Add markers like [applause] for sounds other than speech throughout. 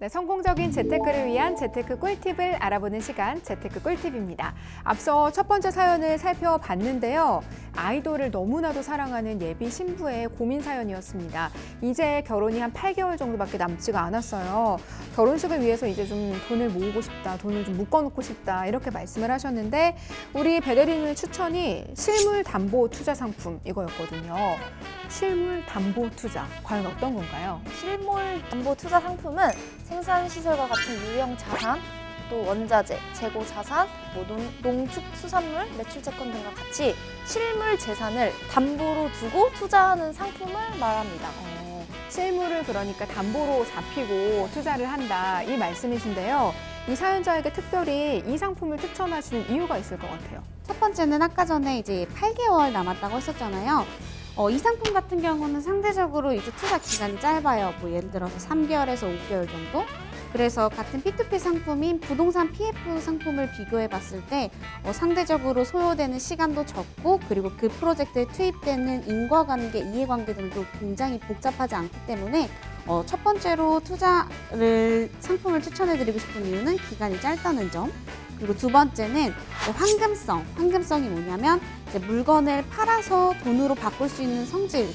네, 성공적인 재테크를 위한 재테크 꿀팁을 알아보는 시간 재테크 꿀팁입니다. 앞서 첫 번째 사연을 살펴봤는데요. 아이돌을 너무나도 사랑하는 예비 신부의 고민 사연이었습니다. 이제 결혼이 한 8개월 정도밖에 남지가 않았어요. 결혼식을 위해서 이제 좀 돈을 모으고 싶다, 돈을 좀 묶어놓고 싶다 이렇게 말씀을 하셨는데 우리 베데리님 추천이 실물 담보 투자 상품 이거였거든요. 실물 담보 투자 과연 어떤 건가요? 실물 담보 투자 상품은 생산 시설과 같은 유형 자산, 또 원자재, 재고 자산, 뭐 농, 농축 수산물, 매출 채권 등과 같이 실물 재산을 담보로 두고 투자하는 상품을 말합니다. 어, 실물을 그러니까 담보로 잡히고 투자를 한다 이 말씀이신데요. 이 사연자에게 특별히 이 상품을 추천하시는 이유가 있을 것 같아요. 첫 번째는 아까 전에 이제 8개월 남았다고 했었잖아요. 어, 이 상품 같은 경우는 상대적으로 이제 투자 기간이 짧아요. 뭐 예를 들어서 3개월에서 5개월 정도. 그래서 같은 P2P 상품인 부동산 PF 상품을 비교해 봤을 때 어, 상대적으로 소요되는 시간도 적고 그리고 그 프로젝트에 투입되는 인과관계, 이해관계들도 굉장히 복잡하지 않기 때문에 어, 첫 번째로 투자를 상품을 추천해 드리고 싶은 이유는 기간이 짧다는 점. 그리고 두 번째는 이제 황금성. 황금성이 뭐냐면 물건을 팔아서 돈으로 바꿀 수 있는 성질.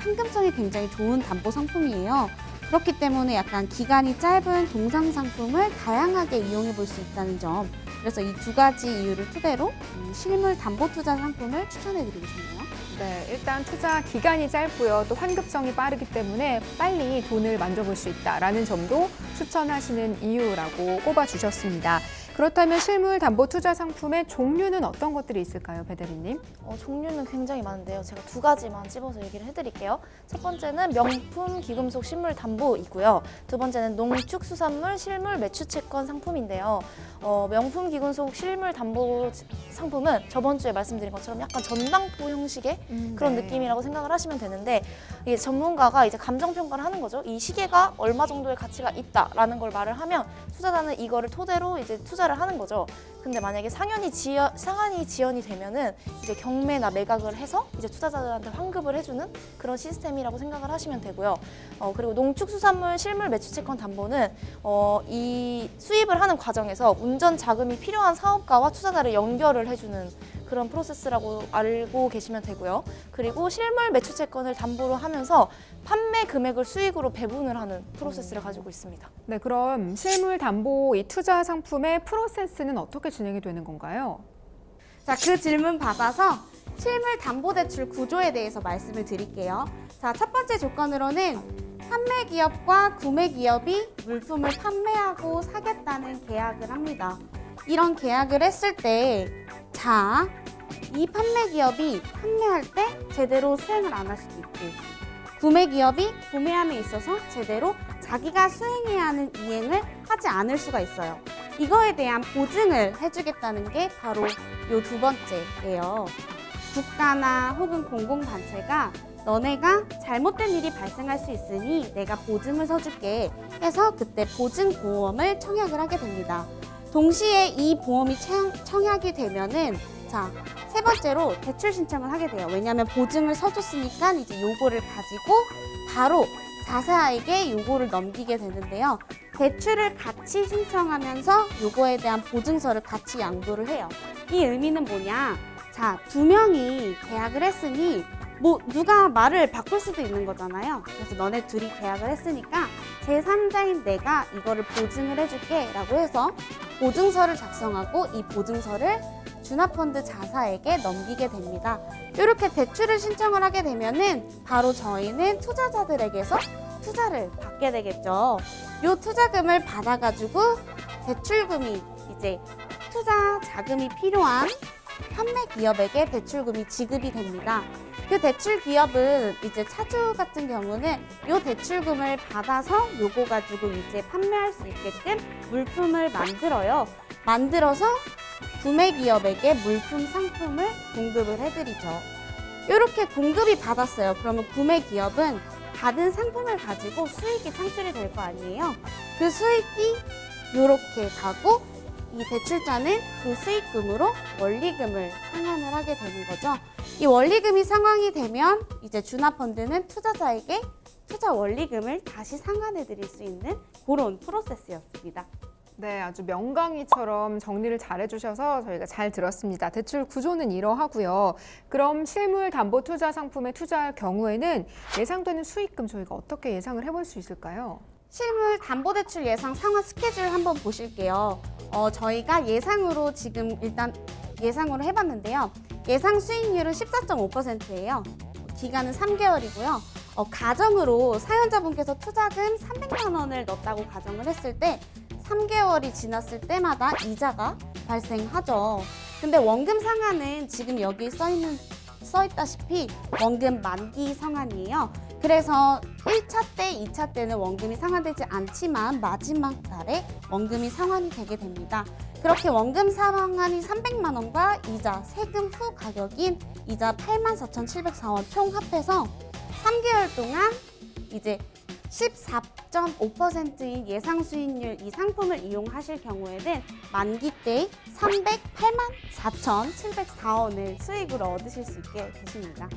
황금성이 굉장히 좋은 담보 상품이에요. 그렇기 때문에 약간 기간이 짧은 동상 상품을 다양하게 이용해 볼 수 있다는 점. 그래서 이 두 가지 이유를 토대로 음, 실물 담보 투자 상품을 추천해 드리고 싶네요. 네, 일단 투자 기간이 짧고요. 또 환급성이 빠르기 때문에 빨리 돈을 만져볼 수 있다라는 점도 추천하시는 이유라고 꼽아주셨습니다. 그렇다면 실물 담보 투자 상품의 종류는 어떤 것들이 있을까요, 배대리님? 어, 종류는 굉장히 많은데요. 제가 두 가지만 집어서 얘기를 해드릴게요. 첫 번째는 명품 기금속 실물 담보이고요. 두 번째는 농축수산물 실물 매출채권 상품인데요. 어, 명품 기금속 실물 담보 상품은 저번 주에 말씀드린 것처럼 약간 전당포 형식의 그런 네. 느낌이라고 생각을 하시면 되는데 이게 전문가가 이제 감정 평가를 하는 거죠. 이 시계가 얼마 정도의 가치가 있다라는 걸 말을 하면 투자자는 이거를 토대로 이제 투자 를 하는 거죠. 근데 만약에 상한이 지연 상한이 지연이 되면은 이제 경매나 매각을 해서 이제 투자자들한테 환급을 해주는 그런 시스템이라고 생각을 하시면 되고요. 어, 그리고 농축수산물 실물 매출채권 담보는 어, 이 수입을 하는 과정에서 운전 자금이 필요한 사업가와 투자자를 연결을 해주는 그런 프로세스라고 알고 계시면 되고요. 그리고 실물 매출 채권을 담보로 하면서 판매 금액을 수익으로 배분을 하는 프로세스를 가지고 있습니다. 네, 그럼 실물 담보 이 투자 상품의 프로세스는 어떻게 진행이 되는 건가요? 자, 그 질문 받아서 실물 담보대출 구조에 대해서 말씀을 드릴게요. 자, 첫 번째 조건으로는 판매 기업과 구매 기업이 물품을 판매하고 사겠다는 계약을 합니다. 이런 계약을 했을 때, 자, 이 판매 기업이 판매할 때 제대로 수행을 안 할 수도 있고, 구매 기업이 구매함에 있어서 제대로 자기가 수행해야 하는 이행을 하지 않을 수가 있어요. 이거에 대한 보증을 해주겠다는 게 바로 요 두 번째예요. 국가나 혹은 공공단체가 너네가 잘못된 일이 발생할 수 있으니 내가 보증을 서줄게 해서 그때 보증보험을 청약을 하게 됩니다. 동시에 이 보험이 청- 청약이 되면은 자, 세 번째로 대출 신청을 하게 돼요. 왜냐하면 보증을 서줬으니까 이제 요거를 가지고 바로 자사에게 요거를 넘기게 되는데요. 대출을 같이 신청하면서 요거에 대한 보증서를 같이 양도를 해요. 이 의미는 뭐냐? 자, 두 명이 계약을 했으니 뭐 누가 말을 바꿀 수도 있는 거잖아요. 그래서 너네 둘이 계약을 했으니까 제3자인 내가 이거를 보증을 해줄게 라고 해서 보증서를 작성하고 이 보증서를 주납펀드 자사에게 넘기게 됩니다. 이렇게 대출을 신청을 하게 되면은 바로 저희는 투자자들에게서 투자를 받게 되겠죠. 요 투자금을 받아가지고 대출금이 이제 투자 자금이 필요한 판매 기업에게 대출금이 지급이 됩니다. 그 대출 기업은 이제 차주 같은 경우는 요 대출금을 받아서 요거 가지고 이제 판매할 수 있게끔 물품을 만들어요. 만들어서 구매 기업에게 물품 상품을 공급을 해드리죠. 이렇게 공급이 받았어요. 그러면 구매 기업은 받은 상품을 가지고 수익이 창출이 될 거 아니에요. 그 수익이 이렇게 가고 이 대출자는 그 수익금으로 원리금을 상환을 하게 되는 거죠. 이 원리금이 상환이 되면 이제 주납펀드는 투자자에게 투자 원리금을 다시 상환해 드릴 수 있는 그런 프로세스였습니다. 네, 아주 명강의처럼 정리를 잘 해주셔서 저희가 잘 들었습니다. 대출 구조는 이러하고요. 그럼 실물 담보 투자 상품에 투자할 경우에는 예상되는 수익금 저희가 어떻게 예상을 해볼 수 있을까요? 실물 담보대출 예상 상환 스케줄 한번 보실게요. 어, 저희가 예상으로 지금 일단 예상으로 해봤는데요. 예상 수익률은 14.5%예요. 기간은 3개월이고요. 어, 가정으로 사연자분께서 투자금 300만 원을 넣었다고 가정을 했을 때 3개월이 지났을 때마다 이자가 발생하죠. 근데 원금 상한은 지금 여기 써 있는 써 있다시피 원금 만기 상환이에요. 그래서 1차 때, 2차 때는 원금이 상환되지 않지만 마지막 달에 원금이 상환이 되게 됩니다. 그렇게 원금 상환이 300만 원과 이자 세금 후 가격인 이자 84,704원 총 합해서 3개월 동안 이제 14.5%인 예상 수익률 이 상품을 이용하실 경우에는 만기 때 308만 4,704원을 수익으로 얻으실 수 있게 되십니다.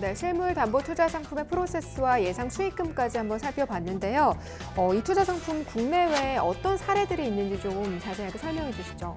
네, 실물 담보 투자 상품의 프로세스와 예상 수익금까지 한번 살펴봤는데요. 어, 이 투자 상품 국내외에 어떤 사례들이 있는지 좀 자세하게 설명해 주시죠.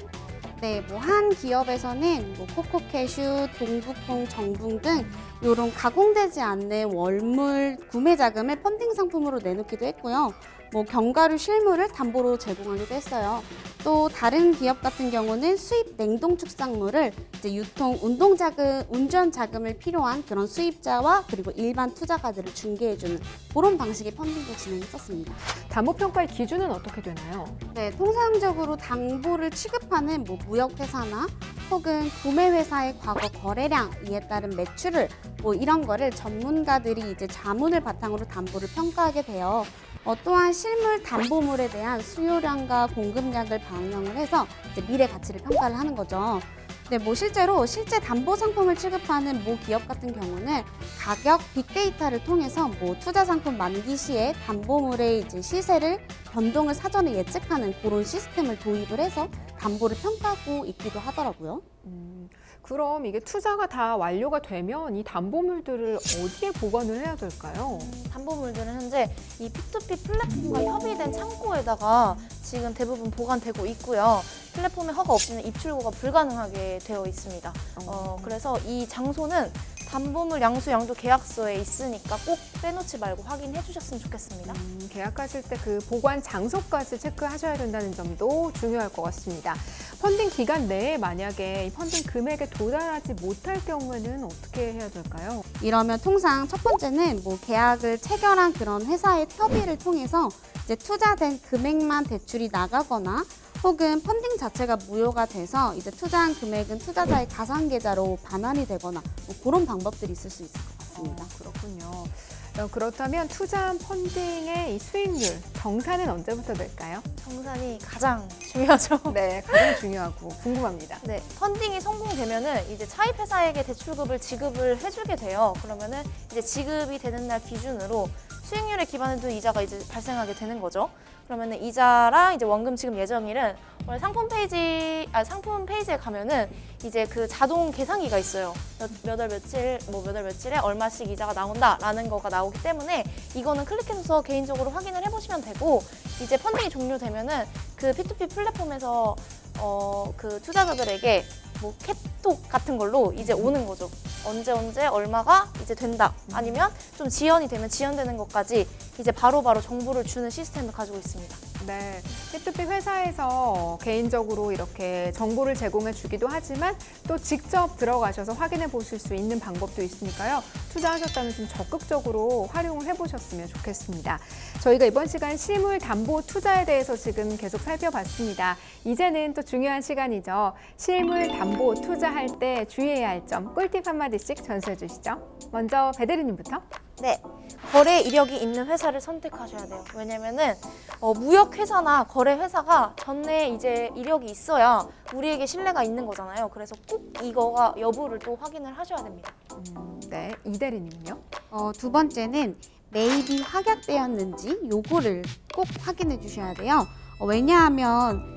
네, 뭐 한 기업에서는 뭐 코코캐슈, 동북콩, 정붕 등 이런 가공되지 않는 월물 구매 자금을 펀딩 상품으로 내놓기도 했고요. 뭐 견과류 실물을 담보로 제공하기도 했어요. 또 다른 기업 같은 경우는 수입 냉동 축산물을 이제 유통 운동 자금, 운전 자금을 필요한 그런 수입자와 그리고 일반 투자가들을 중개해주는 그런 방식의 펀딩도 진행했었습니다. 담보 평가의 기준은 어떻게 되나요? 네, 통상적으로 담보를 취급하는 뭐 무역회사나 혹은 구매회사의 과거 거래량, 이에 따른 매출을 뭐 이런 거를 전문가들이 이제 자문을 바탕으로 담보를 평가하게 돼요. 어, 또한 실물 담보물에 대한 수요량과 공급량을 반영을 해서 이제 미래 가치를 평가를 하는 거죠. 네, 뭐 실제로 실제 담보 상품을 취급하는 모 기업 같은 경우는 가격 빅데이터를 통해서 뭐 투자 상품 만기 시에 담보물의 이제 시세를 변동을 사전에 예측하는 그런 시스템을 도입을 해서 담보를 평가하고 있기도 하더라고요. 음, 그럼 이게 투자가 다 완료가 되면 이 담보물들을 어디에 보관을 해야 될까요? 담보물들은 현재 이 P2P 플랫폼과 협의된 창고에다가 지금 대부분 보관되고 있고요. 플랫폼의 허가 없이는 입출고가 불가능하게 되어 있습니다. 어, 그래서 이 장소는 담보물 양수 양도 계약서에 있으니까 꼭 빼놓지 말고 확인해 주셨으면 좋겠습니다. 음, 계약하실 때 그 보관 장소까지 체크하셔야 된다는 점도 중요할 것 같습니다. 펀딩 기간 내에 만약에 이 펀딩 금액에 도달하지 못할 경우에는 어떻게 해야 될까요? 이러면 통상 첫 번째는 뭐 계약을 체결한 그런 회사의 협의를 통해서 이제 투자된 금액만 대출이 나가거나 혹은 펀딩 자체가 무효가 돼서 이제 투자한 금액은 투자자의 가상 계좌로 반환이 되거나 뭐 그런 방법들이 있을 수 있을 것 같습니다. 어, 그렇군요. 어, 그렇다면 투자한 펀딩의 이 수익률 정산은 언제부터 될까요? 정산이 가장 중요하죠. [laughs] 네, 가장 중요하고 궁금합니다. 네, 펀딩이 성공되면은 이제 차입 회사에게 대출급을 지급을 해주게 돼요. 그러면은 이제 지급이 되는 날 기준으로 수익률에 기반해 둔 이자가 이제 발생하게 되는 거죠. 그러면은 이자랑 이제 원금 지급 예정일은 원래 상품 페이지 아 상품 페이지에 가면은 이제 그 자동 계산기가 있어요. 몇월 며칠 뭐 몇 월 며칠에 얼마씩 이자가 나온다라는 거가 나오기 때문에 이거는 클릭해서 개인적으로 확인을 해보시면 되고 이제 펀딩이 종료되면은 그 P2P 플랫폼에서 어 그 투자자들에게 뭐 캣톡 같은 걸로 이제 오는 거죠. 언제 언제 얼마가 이제 된다. 아니면 좀 지연이 되면 지연되는 것까지 이제 바로바로 정보를 주는 시스템을 가지고 있습니다. 네, P2P 회사에서 개인적으로 이렇게 정보를 제공해 주기도 하지만 또 직접 들어가셔서 확인해 보실 수 있는 방법도 있으니까요. 투자하셨다면 좀 적극적으로 활용을 해 보셨으면 좋겠습니다. 저희가 이번 시간 실물 담보 투자에 대해서 지금 계속 살펴봤습니다. 이제는 또 중요한 시간이죠. 실물 담보 투자할 때 주의해야 할 점 꿀팁 한마디씩 전수해 주시죠. 먼저 배대리님부터. 네. 거래 이력이 있는 회사를 선택하셔야 돼요. 왜냐면은 어, 무역 회사나 거래 회사가 전에 이제 이력이 있어야 우리에게 신뢰가 있는 거잖아요. 그래서 꼭 이거가 여부를 또 확인을 하셔야 됩니다. 음, 네, 이대리님은요? 어, 두 번째는 매입이 확약되었는지 요거를 꼭 확인해 주셔야 돼요. 어, 왜냐하면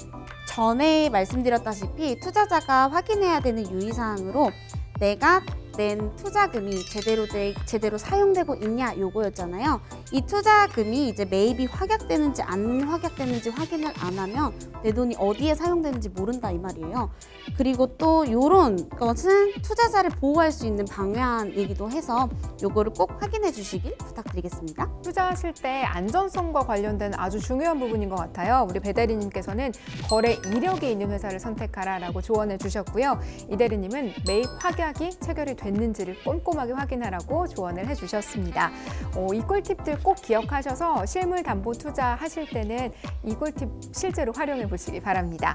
전에 말씀드렸다시피 투자자가 확인해야 되는 유의사항으로 내가 낸 투자금이 제대로 돼, 제대로 사용되고 있냐 요거였잖아요. 이 투자금이 이제 매입이 확약되는지 안 확약되는지 확인을 안 하면 내 돈이 어디에 사용되는지 모른다 이 말이에요. 그리고 또 요런 것은 투자자를 보호할 수 있는 방안이기도 해서 요거를 꼭 확인해 주시길 부탁드리겠습니다. 투자하실 때 안전성과 관련된 아주 중요한 부분인 것 같아요. 우리 배 대리님께서는 거래 이력이 있는 회사를 선택하라라고 조언해 주셨고요. 이 대리님은 매입 확약이 체결이 됐는지를 꼼꼼하게 확인하라고 조언을 해주셨습니다. 어, 이 꿀팁들 꼭 기억하셔서 실물 담보 투자 하실 때는 이 꿀팁 실제로 활용해 보시기 바랍니다.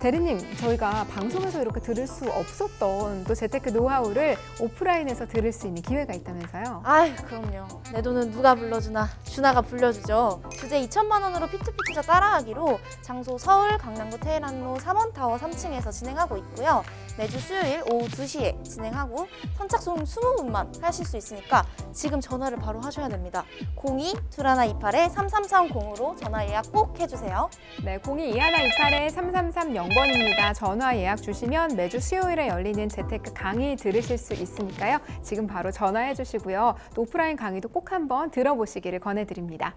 대리님, 저희가 방송에서 이렇게 들을 수 없었던 또 재테크 노하우를 오프라인에서 들을 수 있는 기회가 있다면서요? 아유 그럼요. 내 돈은 누가 불러주나 준하가 불려주죠. 주제 2천만 원으로 P2P 투자 따라하기로 장소 서울 강남구 테헤란로 3원타워 3층에서 진행하고 있고요. 매주 수요일 오후 2시에 진행하고 선착순 20분만 하실 수 있으니까 지금 전화를 바로 하셔야 됩니다. 02-2128-3330으로 전화 예약 꼭 해주세요. 네, 02-2128-3330번입니다. 전화 예약 주시면 매주 수요일에 열리는 재테크 강의 들으실 수 있으니까요. 지금 바로 전화해 주시고요. 또 오프라인 강의도 꼭 한번 들어보시기를 권해드립니다.